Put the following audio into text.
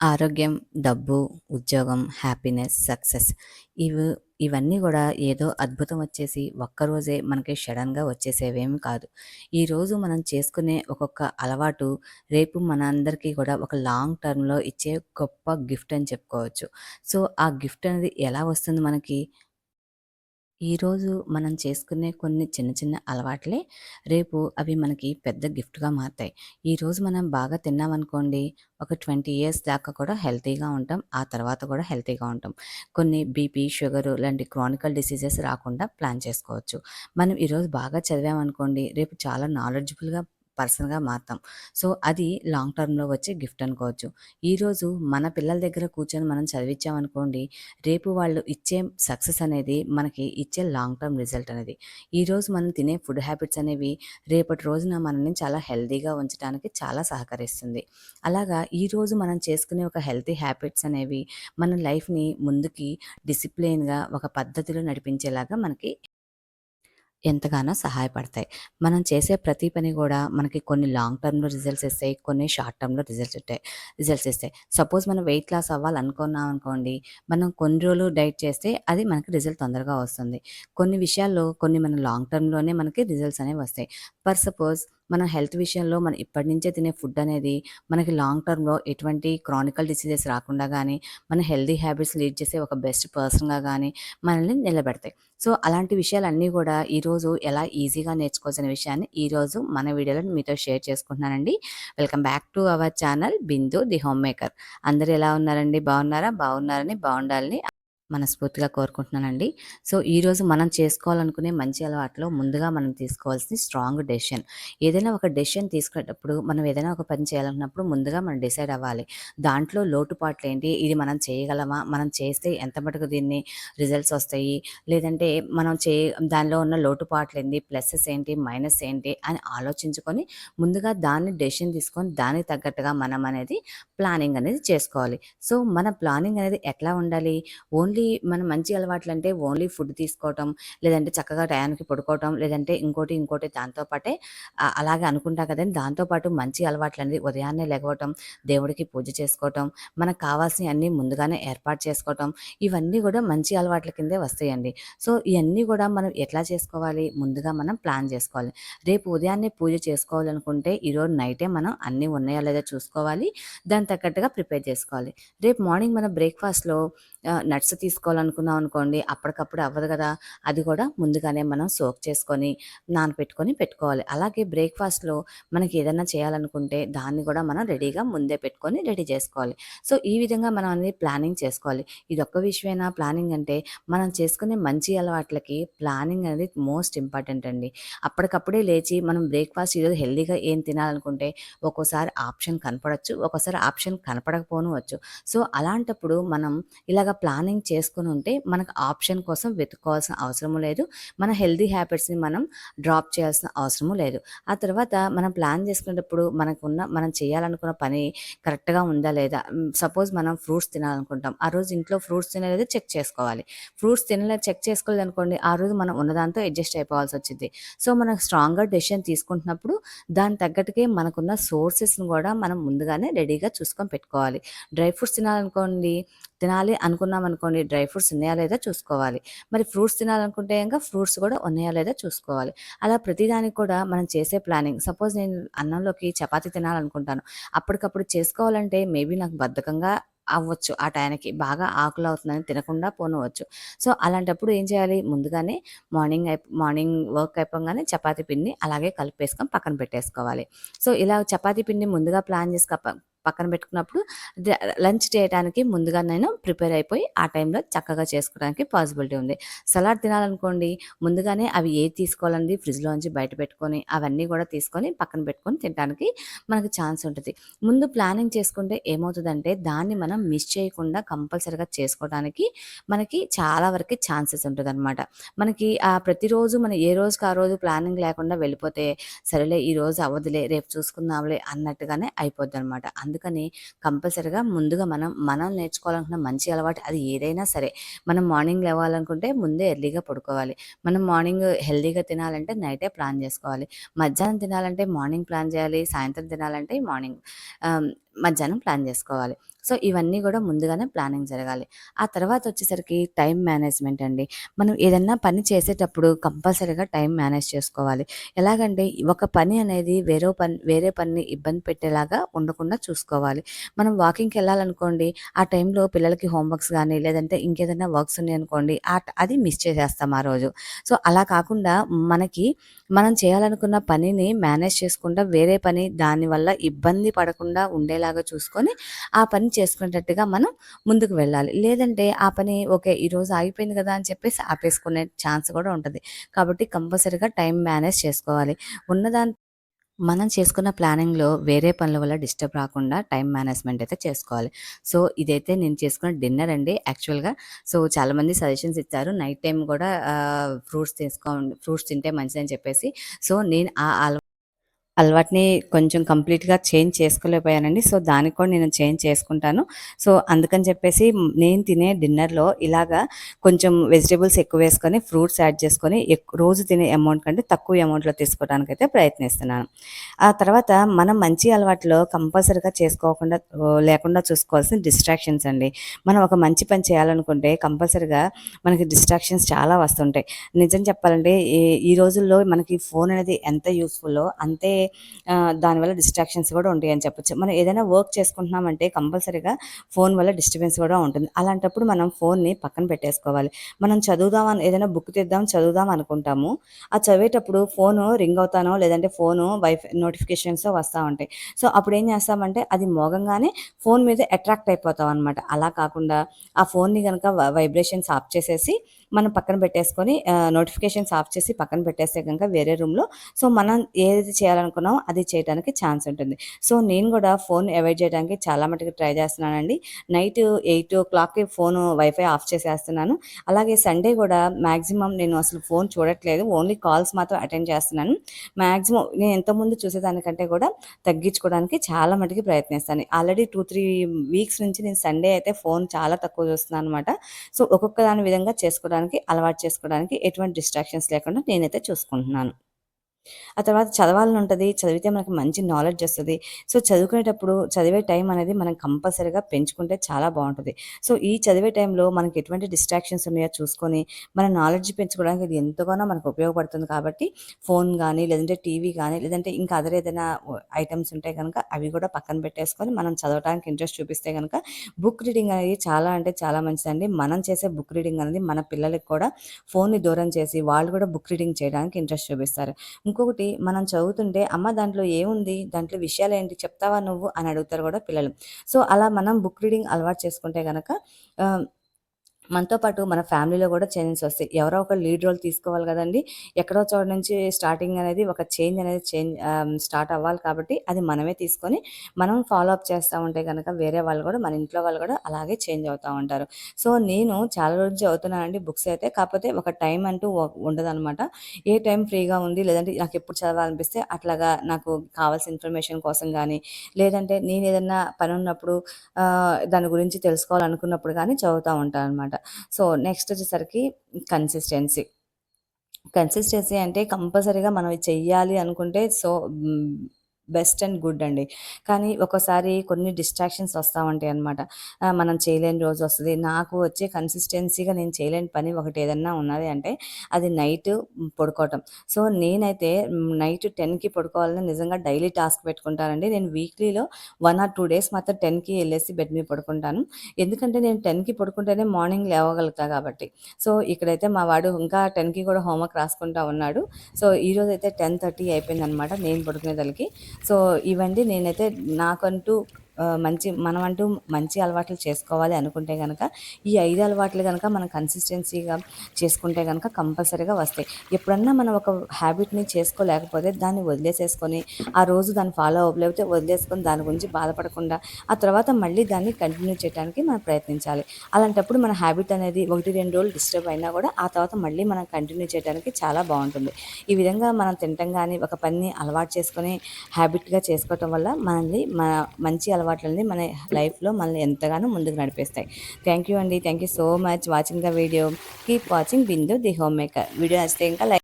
ఆరోగ్యం, డబ్బు, ఉద్యోగం, హ్యాపీనెస్, సక్సెస్ ఇవి ఇవన్నీ కూడా ఏదో అద్భుతం వచ్చేసి ఒక్కరోజే మనకి సడన్‌గా వచ్చేసేవేమి కాదు. ఈరోజు మనం చేసుకునే ఒక్కొక్క అలవాటు రేపు మనందరికీ కూడా ఒక లాంగ్ టర్మ్‌లో ఇచ్చే గొప్ప గిఫ్ట్ అని చెప్పుకోవచ్చు. సో, ఆ గిఫ్ట్ అనేది ఎలా వస్తుంది మనకి? ఈరోజు మనం చేసుకునే కొన్ని చిన్న చిన్న అలవాట్లే రేపు అవి మనకి పెద్ద గిఫ్ట్‌గా మారతాయి. ఈరోజు మనం బాగా తిన్నామనుకోండి ఒక 20 ఇయర్స్ దాకా కూడా హెల్తీగా ఉంటాం. ఆ తర్వాత కూడా హెల్తీగా ఉంటాం. కొన్ని బీపీ, షుగరు లాంటి క్రానికల్ డిసీజెస్ రాకుండా ప్లాన్ చేసుకోవచ్చు. మనం ఈరోజు బాగా చదివామనుకోండి రేపు చాలా నాలెడ్జబుల్‌గా పర్సన్‌గా మారతాం. సో, అది లాంగ్ టర్మ్‌లో వచ్చే గిఫ్ట్ అనుకోవచ్చు. ఈరోజు మన పిల్లల దగ్గర కూర్చొని మనం చదివించామనుకోండి రేపు వాళ్ళు ఇచ్చే సక్సెస్ అనేది మనకి ఇచ్చే లాంగ్ టర్మ్ రిజల్ట్ అనేది. ఈరోజు మనం తినే ఫుడ్ హ్యాబిట్స్ అనేవి రేపటి రోజున మనల్ని చాలా హెల్తీగా ఉంచడానికి చాలా సహకరిస్తుంది. అలాగా ఈరోజు మనం చేసుకునే ఒక హెల్తీ హ్యాబిట్స్ అనేవి మన లైఫ్‌ని ముందుకి డిసిప్లిన్‌గా ఒక పద్ధతిలో నడిపించేలాగా మనకి ఎంతగానో సహాయపడతాయి. మనం చేసే ప్రతి పని కూడా మనకి కొన్ని లాంగ్ టర్మ్‌లో రిజల్ట్స్ ఇస్తాయి. కొన్ని షార్ట్ టర్మ్‌లో రిజల్ట్స్ ఉంటాయి రిజల్ట్స్ ఇస్తాయి. సపోజ్ మనం వెయిట్ లాస్ అవ్వాలనుకున్నాం అనుకోండి, మనం కొన్ని రోజులు డైట్ చేస్తే అది మనకి రిజల్ట్ తొందరగా వస్తుంది. కొన్ని విషయాల్లో కొన్ని మన లాంగ్ టర్మ్‌లోనే మనకి రిజల్ట్స్ అనేవి వస్తాయి. ఫర్ సపోజ్ మన హెల్త్ విషయంలో మనం ఇప్పటి నుంచే తినే ఫుడ్ అనేది మనకి లాంగ్ టర్మ్‌లో ఎటువంటి క్రానికల్ డిసీజెస్ రాకుండా కానీ మన హెల్తీ హ్యాబిట్స్ లీడ్ చేసే ఒక బెస్ట్ పర్సన్‌గా కానీ మనల్ని నిలబెడతాయి. సో, అలాంటి విషయాలన్నీ కూడా ఈరోజు ఎలా ఈజీగా నేర్చుకోవాల్సిన విషయాన్ని ఈరోజు మన వీడియోలో మీతో షేర్ చేసుకుంటున్నానండి. Welcome back to our channel Bindu the home maker. అందరూ ఎలా ఉన్నారండి? బాగున్నారా? బాగున్నారని, బాగుండాలని మనస్ఫూర్తిగా కోరుకుంటున్నానండి. సో, ఈరోజు మనం చేసుకోవాలనుకునే మంచి అలవాట్లో ముందుగా మనం తీసుకోవాల్సిన స్ట్రాంగ్ డెసిషన్. ఏదైనా ఒక డెసిషన్ తీసుకునేటప్పుడు మనం ఏదైనా ఒక పని చేయాలనుకున్నప్పుడు ముందుగా మనం డిసైడ్ అవ్వాలి. దాంట్లో లోటుపాట్లు ఏంటి ఇది మనం చేయగలమా? మనం చేస్తే ఎంత మటుకు దీన్ని రిజల్ట్స్ వస్తాయి? లేదంటే మనం చే దానిలో ఉన్న లోటుపాట్లు ఏంటి ప్లస్సెస్ ఏంటి? మైనస్ ఏంటి? అని ఆలోచించుకొని ముందుగా దాన్ని డెసిషన్ తీసుకొని దానికి తగ్గట్టుగా మనం అనేది ప్లానింగ్ అనేది చేసుకోవాలి. సో, మన ప్లానింగ్ అనేది ఎట్లా ఉండాలి? ఓన్లీ మన మంచి అలవాట్లు అంటే ఓన్లీ ఫుడ్ తీసుకోవటం, లేదంటే చక్కగా టయానికి పడుకోవటం, లేదంటే ఇంకోటి, ఇంకోటి దాంతో పాటే అలాగే అనుకుంటా కదండీ! దాంతో పాటు మంచి అలవాట్లనేది ఉదయాన్నే లెగవటం, దేవుడికి పూజ చేసుకోవటం, మనకు కావాల్సినయన్నీ ముందుగానే ఏర్పాటు చేసుకోవటం, ఇవన్నీ కూడా మంచి అలవాట్ల కిందే వస్తాయండి. సో, ఇవన్నీ కూడా మనం ఎట్లా చేసుకోవాలి? ముందుగా మనం ప్లాన్ చేసుకోవాలి రేపు ఉదయాన్నే పూజ చేసుకోవాలనుకుంటే ఈరోజు నైటే మనం అన్నీ ఉన్నాయా లేదా చూసుకోవాలి. దానికి తగ్గట్టుగా ప్రిపేర్ చేసుకోవాలి. రేపు మార్నింగ్ మన బ్రేక్‌ఫాస్ట్‌లో ఆహ్, నట్స్ తీసుకోవాలనుకున్నాం అనుకోండి, అప్పటికప్పుడు అవ్వదు కదా అది కూడా ముందుగానే మనం సోక్ చేసుకొని, నానపెట్టుకొని పెట్టుకోవాలి. అలాగే బ్రేక్‌ఫాస్ట్‌లో మనకి ఏదైనా చేయాలనుకుంటే దాన్ని కూడా మనం రెడీగా ముందే పెట్టుకొని రెడీ చేసుకోవాలి సో, ఈ విధంగా మనం అనేది ప్లానింగ్ చేసుకోవాలి. ఇది ఒక్క విషయమైనా ప్లానింగ్ అంటే, మనం చేసుకునే మంచి అలవాట్లకి ప్లానింగ్ అనేది మోస్ట్ ఇంపార్టెంట్ అండి. అప్పటికప్పుడే లేచి మనం బ్రేక్‌ఫాస్ట్ ఈరోజు హెల్దీగా ఏం తినాలనుకుంటే, ఒక్కోసారి ఆప్షన్ కనపడవచ్చు ఒక్కోసారి ఆప్షన్ కనపడకపోనువచ్చు. సో, అలాంటప్పుడు మనం ఇలాగ ప్లానింగ్ చేసుకొని ఉంటే మనకు ఆప్షన్ కోసం వెతుక్కోవాల్సిన అవసరము లేదు. మన హెల్తీ హ్యాబిట్స్‌ని మనం డ్రాప్ చేయాల్సిన అవసరము లేదు. ఆ తర్వాత మనం ప్లాన్ చేసుకునేటప్పుడు మనకున్న మనం చేయాలనుకున్న పని కరెక్ట్‌గా ఉందా లేదా? సపోజ్ మనం ఫ్రూట్స్ తినాలనుకుంటాం. ఆ రోజు ఇంట్లో ఫ్రూట్స్ తినలేదో చెక్ చేసుకోవాలి. ఫ్రూట్స్ తినలేదు చెక్ చేసుకోలేదనుకోండి, ఆ రోజు మనం ఉన్నదాంతో అడ్జస్ట్ అయిపోవాల్సి వచ్చింది సో, మనం స్ట్రాంగ్‌గా డెసిషన్ తీసుకుంటున్నప్పుడు దానికి తగ్గట్టుకే మనకున్న సోర్సెస్‌ని కూడా మనం ముందుగానే రెడీగా చూసుకొని పెట్టుకోవాలి. డ్రై ఫ్రూట్స్ తినాలనుకోండి తినాలి అనుకున్నాం అనుకోండి డ్రై ఫ్రూట్స్ ఉన్నాయా లేదా చూసుకోవాలి. మరి ఫ్రూట్స్ తినాలనుకుంటే ఇంకా ఫ్రూట్స్ కూడా ఉన్నాయా లేదా చూసుకోవాలి. అలా ప్రతిదానికి కూడా మనం చేసే ప్లానింగ్ సపోజ్ నేను అన్నంలోకి చపాతీ తినాలనుకుంటాను. అప్పటికప్పుడు చేసుకోవాలంటే మేబీ నాకు బద్ధకంగా అవ్వచ్చు. ఆ టైంకి బాగా ఆకులు అవుతుందని తినకుండా పోనవచ్చు సో, అలాంటప్పుడు ఏం చేయాలి? ముందుగానే మార్నింగ్ అయి మార్నింగ్ వర్క్ అయిపోగానే చపాతీ పిండిని అలాగే కలిపేసుకొని పక్కన పెట్టేసుకోవాలి. సో, ఇలా చపాతీ పిండిని ముందుగా ప్లాన్ చేసి పక్కన పెట్టుకున్నప్పుడు లంచ్ చేయటానికి ముందుగా నేను ప్రిపేర్ అయిపోయి ఆ టైంలో చక్కగా చేసుకోవడానికి పాసిబిలిటీ ఉంది. సలాడ్ తినాలనుకోండి ముందుగానే అవి ఏది తీసుకోవాలనేది ఫ్రిడ్జ్‌లోంచి బయట పెట్టుకొని అవన్నీ కూడా తీసుకొని పక్కన పెట్టుకొని తినటానికి మనకు ఛాన్స్ ఉంటుంది ముందు ప్లానింగ్ చేసుకుంటే ఏమవుతుందంటే దాన్ని మనం మిస్ చేయకుండా కంపల్సరీగా చేసుకోవడానికి మనకి చాలా వరకు ఛాన్సెస్ ఉంటుంది అనమాట మనకి ఆ ప్రతిరోజు మనం ఏ రోజుకి ఆ రోజు ప్లానింగ్ లేకుండా వెళ్ళిపోతే సరేలే రోజు అవ్వదులే రేపు చూసుకుందాంలే అన్నట్టుగానే అయిపోద్దనమాట. అందుకని కంపల్సరిగా ముందుగా మనం మనం నేర్చుకోవాలనుకున్న మంచి అలవాటు అది ఏదైనా సరే. మనం మార్నింగ్ లేవాలనుకుంటే ముందే ఎర్లీగా పడుకోవాలి. మనం మార్నింగ్ హెల్దీగా తినాలంటే నైటే ప్లాన్ చేసుకోవాలి. మధ్యాహ్నం తినాలంటే మార్నింగ్ ప్లాన్ చేయాలి సాయంత్రం తినాలంటే మార్నింగ్. మధ్యాహ్నం ప్లాన్ చేసుకోవాలి. సో ఇవన్నీ కూడా ముందుగానే ప్లానింగ్ జరగాలి. ఆ తర్వాత వచ్చేసరికి టైం మేనేజ్మెంట్ అండి. మనం ఏదన్నా పని చేసేటప్పుడు కంపల్సరీగా టైం మేనేజ్ చేసుకోవాలి. ఎలాగంటే ఒక పని అనేది వేరే పని వేరే పనిని ఇబ్బంది పెట్టేలాగా ఉండకుండా చూసుకోవాలి. మనం వాకింగ్కి వెళ్ళాలనుకోండి ఆ టైంలో పిల్లలకి హోంవర్క్స్ కానీ లేదంటే ఇంకేదైనా వర్క్స్ ఉన్నాయి అనుకోండి ఆ అది మిస్ చేసేస్తాం ఆ రోజు. సో అలా కాకుండా మనకి మనం చేయాలనుకున్న పనిని మేనేజ్ చేసుకుంటా వేరే పని దానివల్ల ఇబ్బంది పడకుండా ఉండేలా అయ్యేలాగా చూసుకొని ఆ పని చేసుకునేటట్టుగా మనం ముందుకు వెళ్ళాలి. లేదంటే ఆ పని ఓకే ఈరోజు ఆగిపోయింది కదా అని చెప్పేసి ఆపేసుకునే ఛాన్స్ కూడా ఉంటుంది. కాబట్టి కంపల్సరీగా టైం మేనేజ్ చేసుకోవాలి. ఉన్నదాని మనం చేసుకున్న ప్లానింగ్లో వేరే పనుల వల్ల డిస్టర్బ్ రాకుండా టైం మేనేజ్మెంట్ అయితే చేసుకోవాలి. సో ఇదైతే నేను చేసుకున్న డిన్నర్ అండి యాక్చువల్గా. సో చాలామంది సజెషన్స్ ఇచ్చారు. నైట్ టైం కూడా ఫ్రూట్స్ తీసుకోండి ఫ్రూట్స్ తింటే మంచిదని చెప్పేసి. సో నేను ఆ అలవాటుని కొంచెం కంప్లీట్గా చేంజ్ చేసుకోలేకపోయానండి. సో దానికి కూడా నేను చేంజ్ చేసుకుంటాను. సో అందుకని చెప్పేసి నేను తినే డిన్నర్లో ఇలాగా కొంచెం వెజిటేబుల్స్ ఎక్కువ వేసుకొని ఫ్రూట్స్ యాడ్ చేసుకొని రోజు తినే అమౌంట్ కంటే తక్కువ అమౌంట్లో తీసుకోవడానికి అయితే ప్రయత్నిస్తున్నాను. ఆ తర్వాత మనం మంచి అలవాట్లో కంపల్సరీగా చేసుకోకుండా లేకుండా చూసుకోవాల్సిన డిస్ట్రాక్షన్స్ అండి. మనం ఒక మంచి పని చేయాలనుకుంటే కంపల్సరీగా మనకి డిస్ట్రాక్షన్స్ చాలా వస్తుంటాయి. నిజం చెప్పాలంటే ఈ రోజుల్లో మనకి ఫోన్ అనేది ఎంత యూస్ఫుల్లో అంతే దానివల్ల డిస్ట్రాక్షన్స్ కూడా ఉంటాయి అని చెప్పొచ్చు. మనం ఏదైనా వర్క్ చేసుకుంటున్నామంటే కంపల్సరీగా ఫోన్ వల్ల డిస్టర్బెన్స్ కూడా ఉంటుంది. అలాంటప్పుడు మనం ఫోన్ని పక్కన పెట్టేసుకోవాలి. మనం చదువుదాం ఏదైనా బుక్ తెద్దాం చదువుదాం అనుకుంటాము. ఆ చదివేటప్పుడు ఫోను రింగ్ అవుతానో లేదంటే ఫోను వైఫై నోటిఫికేషన్స్ వస్తూ ఉంటాయి. సో అప్పుడు ఏం చేస్తామంటే అది మోగంగానే ఫోన్ మీద అట్రాక్ట్ అయిపోతాం అనమాట అలా కాకుండా ఆ ఫోన్ని కనుక వైబ్రేషన్స్ ఆఫ్ చేసేసి మనం పక్కన పెట్టేసుకొని నోటిఫికేషన్స్ ఆఫ్ చేసి పక్కన పెట్టేస్తే కనుక వేరే రూమ్లో సో మనం ఏది అనుకున్నాం అది చేయడానికి ఛాన్స్ ఉంటుంది. సో నేను కూడా ఫోన్ అవాయిడ్ చేయడానికి చాలా మటుకు ట్రై చేస్తున్నానండి. నైట్ ఎయిట్ ఓ క్లాక్కి ఫోన్ వైఫై ఆఫ్ చేసేస్తున్నాను. అలాగే సండే కూడా మ్యాక్సిమం నేను అసలు ఫోన్ చూడట్లేదు. ఓన్లీ కాల్స్ మాత్రం అటెండ్ చేస్తున్నాను. మ్యాక్సిమం నేను ఎంతమంది చూసేదానికంటే కూడా తగ్గించుకోవడానికి చాలా మటుకు ప్రయత్నిస్తాను. ఆల్రెడీ టూ త్రీ వీక్స్ నుంచి నేను సండే అయితే ఫోన్ చాలా తక్కువ చూస్తున్నాను అనమాట సో ఒక్కొక్క దాని విధంగా చేసుకోవడానికి అలవాటు చేసుకోవడానికి ఎటువంటి డిస్ట్రాక్షన్స్ లేకుండా నేనైతే చూసుకుంటున్నాను. ఆ తర్వాత చదవాలని ఉంటుంది చదివితే మనకి మంచి నాలెడ్జ్ వస్తుంది. సో చదువుకునేటప్పుడు చదివే టైం అనేది మనం కంపల్సరీగా పెంచుకుంటే చాలా బాగుంటుంది. సో ఈ చదివే టైంలో మనకి ఎటువంటి డిస్ట్రాక్షన్స్ ఉన్నాయో చూసుకొని మన నాలెడ్జ్ పెంచుకోవడానికి ఇది ఎంతగానో మనకు ఉపయోగపడుతుంది కాబట్టి ఫోన్ కానీ లేదంటే టీవీ కానీ లేదంటే ఇంకా అదర్ ఏదైనా ఐటమ్స్ ఉంటే కనుక అవి కూడా పక్కన పెట్టేసుకొని మనం చదవడానికి ఇంట్రెస్ట్ చూపిస్తే కనుక బుక్ రీడింగ్ అనేది చాలా అంటే చాలా మంచిదండి. మనం చేసే బుక్ రీడింగ్ అనేది మన పిల్లలకి కూడా ఫోన్ని దూరం చేసి వాళ్ళు కూడా బుక్ రీడింగ్ చేయడానికి ఇంట్రెస్ట్ చూపిస్తారు. ఇంకొకటి మనం చదువుతుంటే అమ్మ దాంట్లో ఏముంది? దాంట్లో విషయాలు ఏంటి చెప్తావా నువ్వు? అని అడుగుతారు కూడా పిల్లలు. సో అలా మనం బుక్ రీడింగ్ అలవాటు చేసుకుంటే కనుక మనతో పాటు మన ఫ్యామిలీలో కూడా చేంజెస్ వస్తాయి. ఎవరో ఒక లీడ్ రోల్ తీసుకోవాలి కదండి. ఎక్కడో చోట నుంచి స్టార్టింగ్ అనేది ఒక చేంజ్ అనేది చేంజ్ స్టార్ట్ అవ్వాలి కాబట్టి అది మనమే తీసుకొని మనం ఫాలో అప్ చేస్తూ ఉంటే కనుక వేరే వాళ్ళు కూడా మన ఇంట్లో వాళ్ళు కూడా అలాగే చేంజ్ అవుతూ ఉంటారు. సో నేను చాలా రోజు చదువుతున్నానండి బుక్స్ అయితే. కాకపోతే ఒక టైం అంటూ ఉండదనమాట ఏ టైం ఫ్రీగా ఉంది లేదంటే నాకు ఎప్పుడు చదవాలనిపిస్తే అట్లాగా నాకు కావాల్సిన ఇన్ఫర్మేషన్ కోసం కానీ లేదంటే నేను ఏదన్నా పని ఉన్నప్పుడు దాని గురించి తెలుసుకోవాలనుకున్నప్పుడు కానీ చదువుతూ ఉంటాను అనమాట సో నెక్స్ట్ వచ్చేసరికి కన్సిస్టెన్సీ కన్సిస్టెన్సీ అంటే కంపల్సరీగా మనం చెయ్యాలి అనుకుంటే సో బెస్ట్ అండ్ గుడ్ అండి. కానీ ఒకసారి కొన్ని డిస్ట్రాక్షన్స్ వస్తూ ఉంటాయి అనమాట మనం చేయలేని రోజు వస్తుంది. నాకు వచ్చే కన్సిస్టెన్సీగా నేను చేయలేని పని ఒకటి ఏదన్నా ఉన్నది అంటే అది నైట్ పడుకోవటం. సో నేనైతే నైట్ టెన్కి పడుకోవాలని నిజంగా డైలీ టాస్క్ పెట్టుకుంటానండి. నేను వీక్లీలో వన్ ఆర్ టూ డేస్ మాత్రం టెన్కి వెళ్ళేసి బెడ్ మీద పడుకుంటాను. ఎందుకంటే నేను టెన్కి పడుకుంటేనే మార్నింగ్ లేవగలుగుతా కాబట్టి. సో ఇక్కడైతే మా వాడు ఇంకా టెన్కి కూడా హోంవర్క్ రాసుకుంటా ఉన్నాడు. సో ఈరోజు అయితే టెన్ థర్టీ అయిపోయింది అనమాట నేను పడుకునేదానికి సో ఇవండి నేనైతే నాకంటూ మంచి మనం అంటూ మంచి అలవాట్లు చేసుకోవాలి అనుకుంటే కనుక ఈ ఐదు అలవాట్లు కనుక మనం కన్సిస్టెన్సీగా చేసుకుంటే కనుక కంపల్సరీగా వస్తాయి. ఎప్పుడన్నా మనం ఒక హ్యాబిట్ని చేసుకోలేకపోతే దాన్ని వదిలేసేసుకొని ఆ రోజు దాన్ని ఫాలో అవ్వలేకపోతే వదిలేసుకొని దాని గురించి బాధపడకుండా ఆ తర్వాత మళ్ళీ దాన్ని కంటిన్యూ చేయడానికి మనం ప్రయత్నించాలి. అలాంటప్పుడు మన హ్యాబిట్ అనేది ఒకటి రెండు రోజులు డిస్టర్బ్ అయినా కూడా ఆ తర్వాత మళ్ళీ మనం కంటిన్యూ చేయడానికి చాలా బాగుంటుంది. ఈ విధంగా మనం తినటం కానీ ఒక పనిని అలవాటు చేసుకొని హ్యాబిట్గా చేసుకోవటం వల్ల మనల్ని మన మంచి అలవాటు అలవాట్లని మన లైఫ్లో మనల్ని ఎంతగానో ముందుకు నడిపిస్తాయి. థ్యాంక్ యూ అండి. Thank you so much watching the video. Keep watching Bindu the home maker. Video నచ్చితే ఇంకా లైక్